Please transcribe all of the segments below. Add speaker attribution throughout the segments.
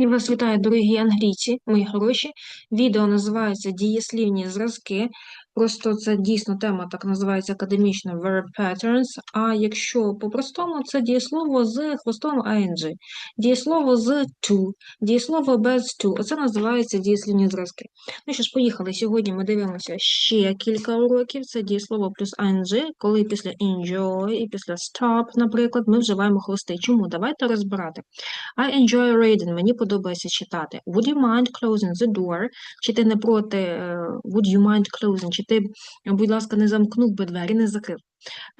Speaker 1: Я вас вітаю, дорогі англійці, мої хороші. Відео називається Дієслівні зразки. Просто це дійсно тема так називається академічно verb patterns. А якщо по-простому, це дієслово з хвостом ing, дієслово з to, дієслово без to. Оце називається дієслівні зразки. Ну що ж, поїхали. Сьогодні ми дивимося ще кілька уроків. Це дієслово плюс ing, коли після enjoy і після stop, наприклад, ми вживаємо хвости. Чому? Давайте розбирати. I enjoy reading. Мені подобається читати. Would you mind closing the door? Чи ти не проти? е, Would you mind closing? Чи ти, будь ласка, не замкнув би двері, не закрив?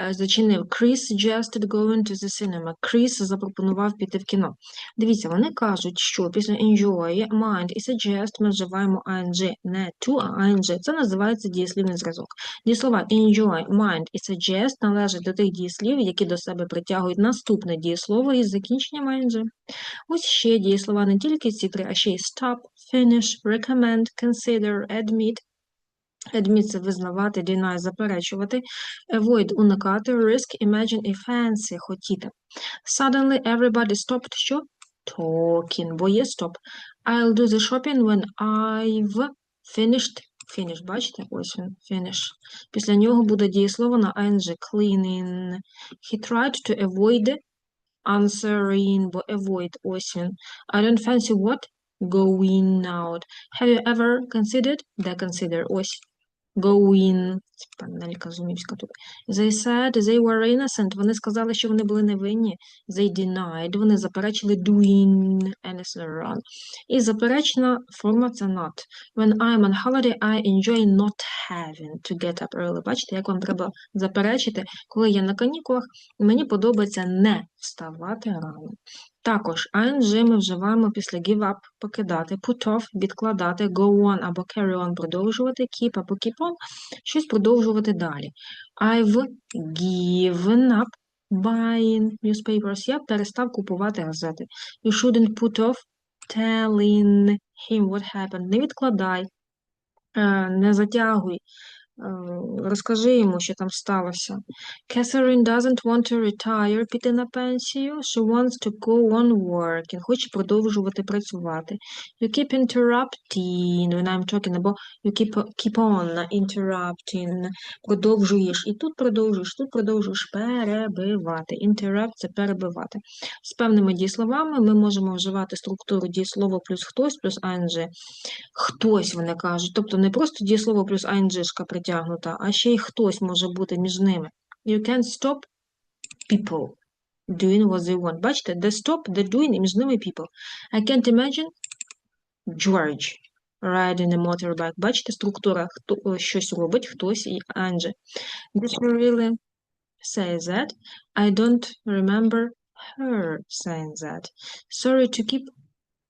Speaker 1: Е, Зачинив. Chris suggested going to the cinema. Chris запропонував піти в кіно. Дивіться, вони кажуть, що після enjoy, mind і suggest ми вживаємо ing, не to, а ing. Це називається дієслівний зразок. Дієслова enjoy, mind і suggest належать до тих дієслів, які до себе притягують наступне дієслово із закінченням ing. Ось ще дієслова не тільки ці три, а ще й stop, finish, recommend, consider, admit. Admit – це визнавати, deny – заперечувати, avoid – уникати, risk, imagine і fancy – хотіти. Suddenly everybody stopped що? Talking, бо є stop. I'll do the shopping when I've finished. Finish, бачите? Ось він, finish. Після нього буде дієслово на ing, cleaning. He tried to avoid answering, бо avoid, ось він. I don't fancy what? Going out. Have you ever considered? Де consider? Ось. Going. Це Панелька зумівська тут. They said they were innocent. Вони сказали, що вони були невинні. They denied. Вони заперечили doing anything wrong. І заперечна форма це not. When I'm on holiday, I enjoy not having to get up early. Бачите, як вам треба заперечити, коли я на канікулах, мені подобається не вставати рано. Також ing ми вживаємо після give up – покидати, put off – відкладати, go on або carry on – продовжувати, keep або keep on – щось продовжувати далі. I've given up buying newspapers. Я перестав купувати газети. You shouldn't put off telling him what happened. Не відкладай, е, не затягуй, е, розкажи йому, що там сталося. Catherine doesn't want to retire, піти на пенсію. She wants to go on working. Хоче продовжувати працювати. You keep interrupting when I'm talking, або you keep, keep on interrupting. Продовжуєш. І тут продовжуєш, тут продовжуєш перебивати. Interrupt – це перебивати. З певними дієсловами ми можемо вживати структуру дієслово плюс хтось плюс ing. Хтось, вони кажуть. Тобто не просто дієслово плюс ing притягнута, а ще й хтось може бути між ними. You can't stop people doing what they want. Бачите, the stop, the doing, і між ними people. I can't imagine George riding a motorbike. Бачите, структура, хто щось робить, хтось і ing. Did you really say that? I don't remember her saying that. Sorry to keep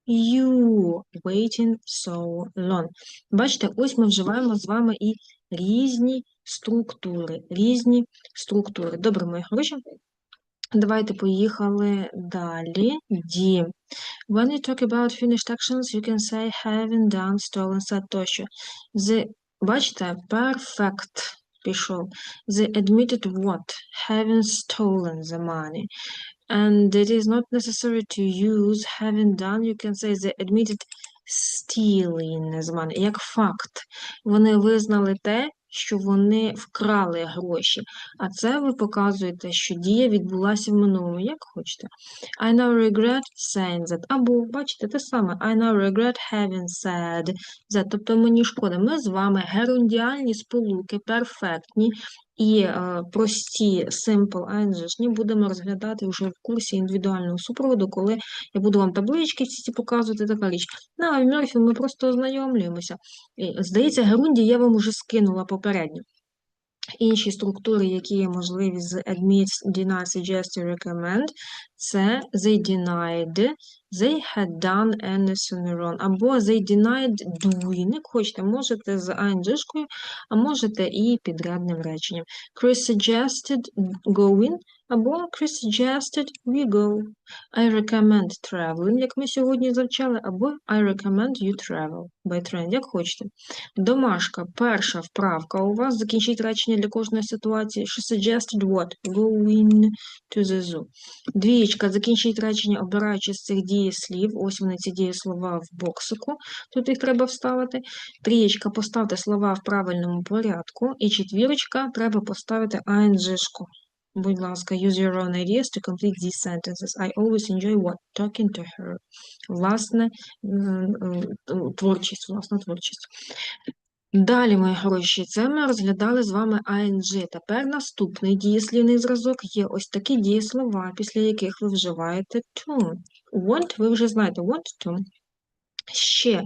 Speaker 1: you waiting so long. Бачите, ось ми вживаємо з вами і різні структури, різні структури. Добре, мої хороші. Давайте поїхали далі. Ді. When you talk about finished actions, you can say having done, stolen, said тощо. The, бачите, perfect пішов. The admitted what? Having stolen the money. And it is not necessary to use having done, you can say the admitted stealing the. Як факт. Вони визнали те, що вони вкрали гроші. А це ви показуєте, що дія відбулася в минулому, як хочете. I now regret saying that. Або, бачите, те саме. I now regret having said that. Тобто мені шкода. Ми з вами герундіальні сполуки, перфектні і е, прості simple ing будемо розглядати вже в курсі індивідуального супроводу, коли я буду вам таблички всі показувати, така річ. На Мерфі ми просто ознайомлюємося. Здається, Герунді я вам уже скинула попередньо. Інші структури, які є можливі з admit, deny, suggest recommend, це they denied, they had done anything wrong, або they denied doing. Як хочете, можете з ing, а можете і підрядним реченням. Chris suggested going, або Chris suggested we go. I recommend traveling, як ми сьогодні завчали, або I recommend you travel by train, як хочете. Домашка, перша вправка у вас, закінчіть речення для кожної ситуації. She suggested what? Going to the zoo. Двієчка, закінчіть речення, обираючи з цих дієслів. Ось вони ці дієслова в боксику. Тут їх треба вставити. Трієчка, поставте слова в правильному порядку. І четвірочка, треба поставити ing-шку. Будь ласка, use your own ideas to complete these sentences. I always enjoy what? Talking to her. Власне, творчість, власна творчість. Далі, мої хороші, це ми розглядали з вами ING. Тепер наступний дієслівний зразок є ось такі дієслова, після яких ви вживаєте to. Want, ви вже знаєте, want to. Ще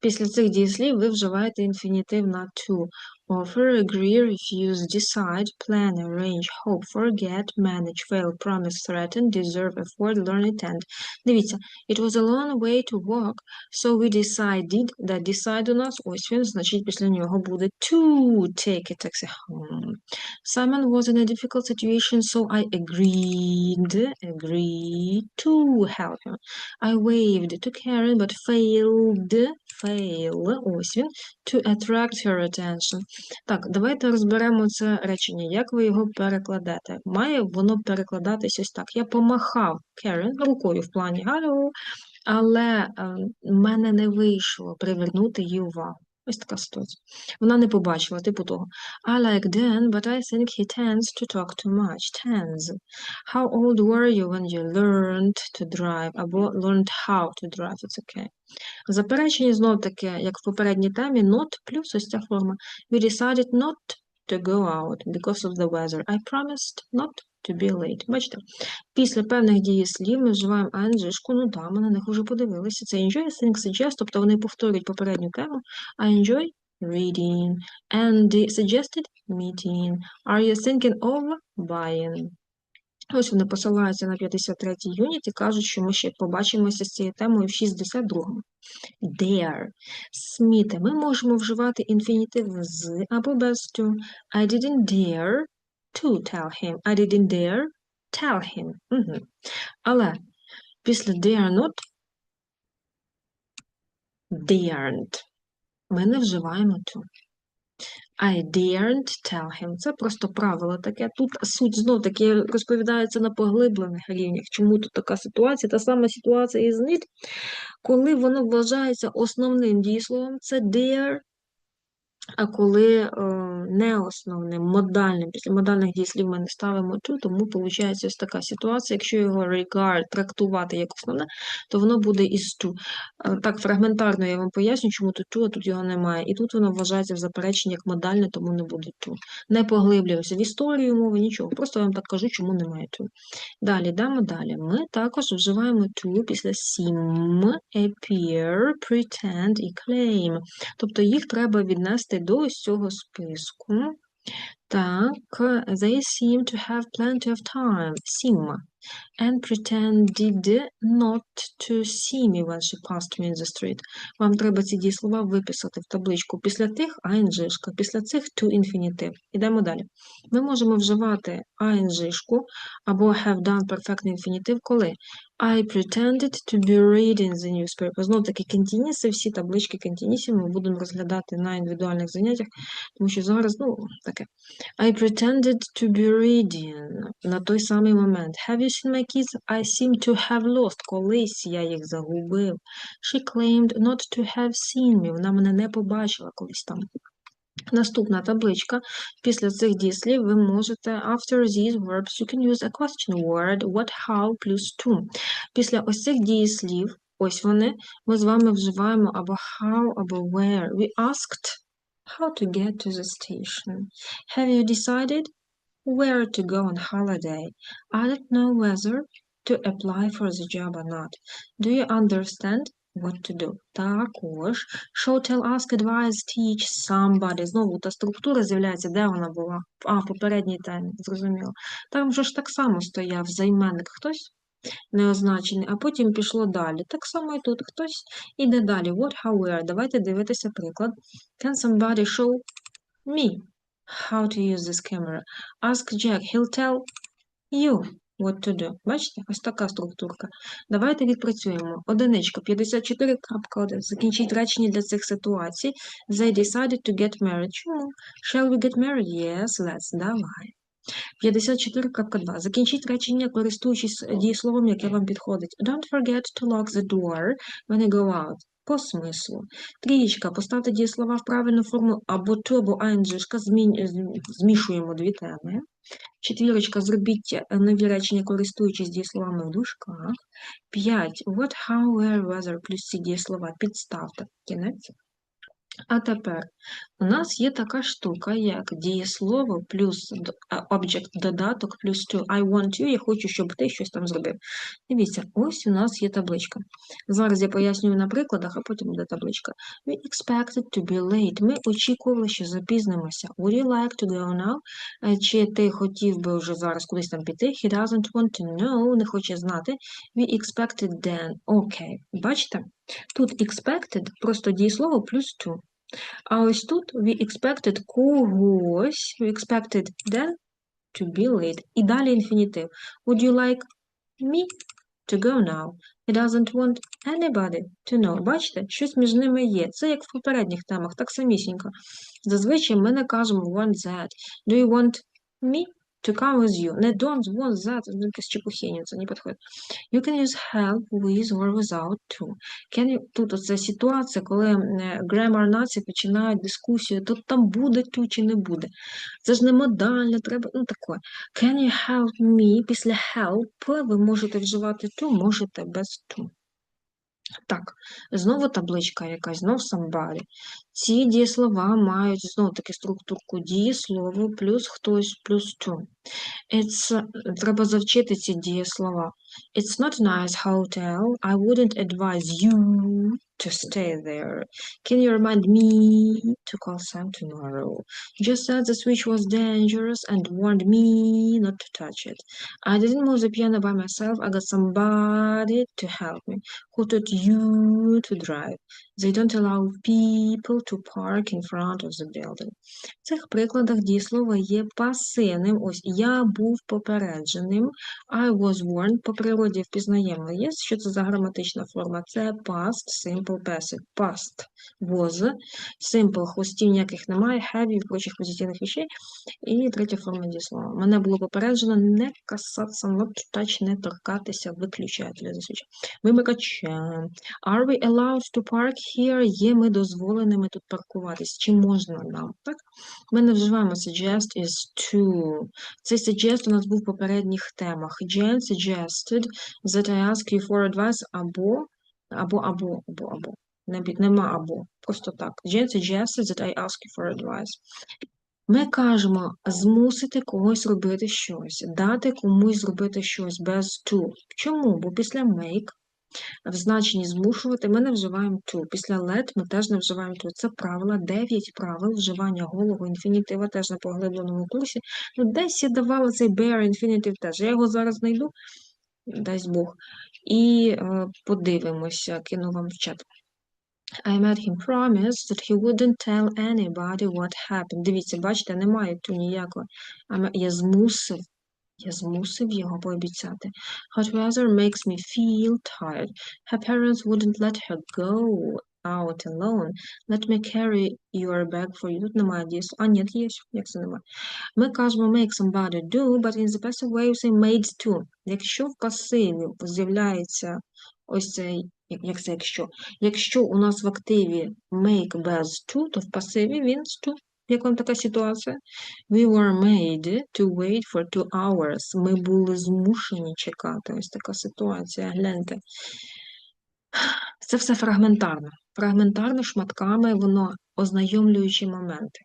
Speaker 1: після цих дієслів ви вживаєте інфінітив на to. Offer, agree, refuse, decide, plan, arrange, hope, forget, manage, fail, promise, threaten, deserve, afford, learn, attend. Дивіться, it was a long way to walk, so we decided, that decide у нас, ось він, значить після нього буде to take a taxi home. Simon was in a difficult situation, so I agreed, agreed to help him. I waved to Karen, but failed, fail, ось він, to attract her attention. Так, давайте розберемо це речення. Як ви його перекладете? Має воно перекладатись ось так. Я помахав Karen рукою в плані «Hello», але е, в мене не вийшло привернути її увагу. Ось така ситуація. Вона не побачила, типу того. I like Dan, but I think he tends to talk too much. Tends. How old were you when you learned to drive? Або learned how to drive. It's okay. Заперечення знов таки, як в попередній темі, not плюс ось ця форма. We decided not to go out because of the weather. I promised not to be late. Бачите? Після певних дієслів ми вживаємо ing-шку, ну да, ми на них вже подивилися. Це enjoy, think, suggest, тобто вони повторюють попередню тему. I enjoy reading and the suggested meeting. Are you thinking of buying? Ось вони посилаються на 53-й юніт і кажуть, що ми ще побачимося з цією темою в 62-му. Dare. Сміти. Ми можемо вживати інфінітив з або без to. I didn't dare to tell him. I didn't dare tell him. Угу. Але після dare not daren't. Ми не вживаємо to. I daren't tell him. Це просто правило таке. Тут суть знов таки розповідається на поглиблених рівнях. Чому тут така ситуація? Та сама ситуація із need, коли воно вважається основним дієсловом, це dare, коли е, не основним, модальним, після модальних дієслів ми не ставимо to, тому виходить ось така ситуація. Якщо його regard трактувати як основне, то воно буде із to. Е, Так, фрагментарно я вам поясню, чому тут to, а тут його немає. І тут воно вважається в запереченні як модальне, тому не буде to. Не поглиблюємося в історію мови, нічого. Просто вам так кажу, чому немає to. Далі, йдемо далі. Ми також вживаємо to після seem, appear, pretend і claim. Тобто їх треба віднести до ось цього списку. Так, they seem to have plenty of time. Seem. And pretended not to see me when she passed me in the street. Вам треба ці дієслова виписати в табличку. Після тих ing, після цих to infinitive. Ідемо далі. Ми можемо вживати ing або have done perfect infinitive, коли I pretended to be reading the newspaper. Знов таки кентініси, всі таблички кентінісів ми будемо розглядати на індивідуальних заняттях, тому що зараз, ну, таке. I pretended to be reading на той самий момент. Have you seen my kids? I seem to have lost. Колись я їх загубив. She claimed not to have seen me. Вона мене не побачила колись там. Наступна табличка. Після цих дієслів ви можете after these verbs you can use a question word what, how плюс to. Після ось цих дієслів, ось вони, ми з вами вживаємо або how, або where. We asked how to get to the station. Have you decided where to go on holiday? I don't know whether to apply for the job or not. Do you understand what to do? Також show, tell, ask, advise, teach, somebody. Знову та структура з'являється, де вона була? А, попередній темі, зрозуміло. Там вже ж так само стояв займенник хтось неозначений, а потім пішло далі. Так само і тут хтось іде далі. What, how, where. Давайте дивитися приклад. Can somebody show me how to use this camera? Ask Jack, he'll tell you. To do. Бачите? Ось така структурка. Давайте відпрацюємо. Одиничка, 54.1. Закінчіть речення для цих ситуацій. They decided to get married. Чому? Shall we get married? Yes, let's. Давай. 54.2. Закінчіть речення, користуючись дієсловом, яке вам підходить. Don't forget to lock the door when you go out. По смислу. Трієчка. Поставте дієслова в правильну форму або то, або ing, змішуємо дві теми. Четвірочка. Зробіть нові речення, користуючись дієсловами в дужках. П'ять. What, how, where, whether, плюс ці дієслова. Підставте. Кінець. А тепер у нас є така штука, як дієслово плюс object додаток плюс to. I want you, я хочу, щоб ти щось там зробив. Дивіться, ось у нас є табличка. Зараз я пояснюю на прикладах, а потім буде табличка. We expected to be late. Ми очікували, що запізнимося. Would you like to go now? Е, чи ти хотів би вже зараз кудись там піти? He doesn't want to know, не хоче знати. We expected then. Окей. Okay. Бачите? Тут expected просто дієслово плюс to. А ось тут we expected когось, we expected them to be late. І далі інфінітив. Would you like me to go now? He doesn't want anybody to know. Бачите, щось між ними є. Це як в попередніх темах, так самісінько. Зазвичай ми не кажемо want that. Do you want me to come with you. Не don't want that, якась чепухіння, це не підходить. You can use help with or without to. Can you, Тут оце ситуація, коли grammar нації починають дискусію, то там буде to чи не буде. Це ж не модально, треба, ну таке. Can you help me? Після help ви можете вживати to, можете без to. Так, знову табличка якась, знов somebody. Ці дієслова мають знову таки структурку дієслово плюс хтось плюс to. It's, Треба завчити ці дієслова. It's not a nice hotel. I wouldn't advise you to stay there. Can you remind me to call Sam tomorrow? Just said the switch was dangerous and warned me not to touch it. I didn't move the piano by myself. I got somebody to help me. Who taught you to drive? They don't allow people to park in front of the building. В цих прикладах дієслово є пасивним. Ось я був попередженим. I was warned. По природі впізнаємо є. Що це за граматична форма? Це past, simple, passive. Past was, simple, хвостів ніяких немає, heavy, прочих позитивних речей. І третя форма дієслова. Мене було попереджено не касатися, not touch, не торкатися, виключателя зазвичай. Вимикачем. Are we allowed to park here? Є ми дозволеними тут паркуватись. Чи можна нам? Так? Ми не вживаємо suggest is to. Цей suggest у нас був в попередніх темах. Jen suggested that I ask you for advice або, або, або, або, або. Нема або. Просто так. Jen suggested that I ask you for advice. Ми кажемо змусити когось робити щось, дати комусь зробити щось без to. Чому? Бо після make в значенні змушувати ми не вживаємо to. Після let ми теж не вживаємо to. Це правила, 9 правил вживання голого інфінітива теж на поглибленому курсі. Ну, Десь я давала цей bare інфінітив теж. Я його зараз знайду, дасть Бог, і е, подивимося, кину вам в чат. I made him promise that he wouldn't tell anybody what happened. Дивіться, бачите, немає тут ніякого. Я змусив Я змусив його пообіцяти. Hot weather makes me feel tired. Her parents wouldn't let her go out alone. Let me carry your bag for you. Тут немає дійсно. А, ні, є. Як це немає? Ми кажемо make somebody do, but in the passive way we say made to. Якщо в пасиві з'являється ось цей, як це якщо? Якщо у нас в активі make без to, то в пасиві він to. Як вам така ситуація? We were made to wait for two hours. Ми були змушені чекати. Ось така ситуація. Гляньте. Це все фрагментарно. Фрагментарно шматками воно ознайомлюючі моменти.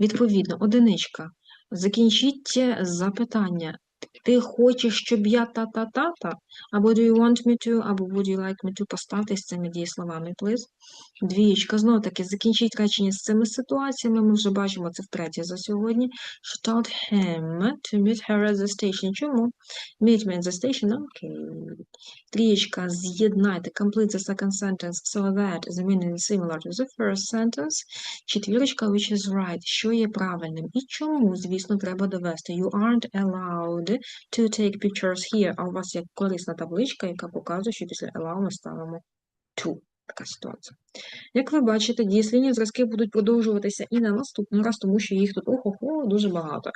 Speaker 1: Відповідно, одиничка. Закінчіть запитання. Ти хочеш, щоб я та-та-та-та? Або do you want me to, або would you like me to поставте з цими дієсловами, please. Двієчка, знову таки, закінчіть речення з цими ситуаціями. Ми вже бачимо це втретє за сьогодні. She told him to meet her at the station. Чому? Meet me at the station, окей. Трієчка, з'єднайте, complete the second sentence so that the meaning is similar to the first sentence. Четвірочка, which is right, що є правильним. І чому, звісно, треба довести. You aren't allowed to take pictures here, а у вас є корисна табличка, яка показує, що після allow ми ставимо to. Така ситуація. Як ви бачите, дієслівні зразки будуть продовжуватися і на наступний раз, тому що їх тут ого-го дуже багато.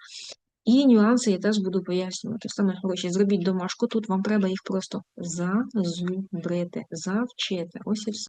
Speaker 1: І нюанси я теж буду пояснювати. Саме гроші, зробіть домашку, тут вам треба їх просто зазубрити, завчити. Ось і все.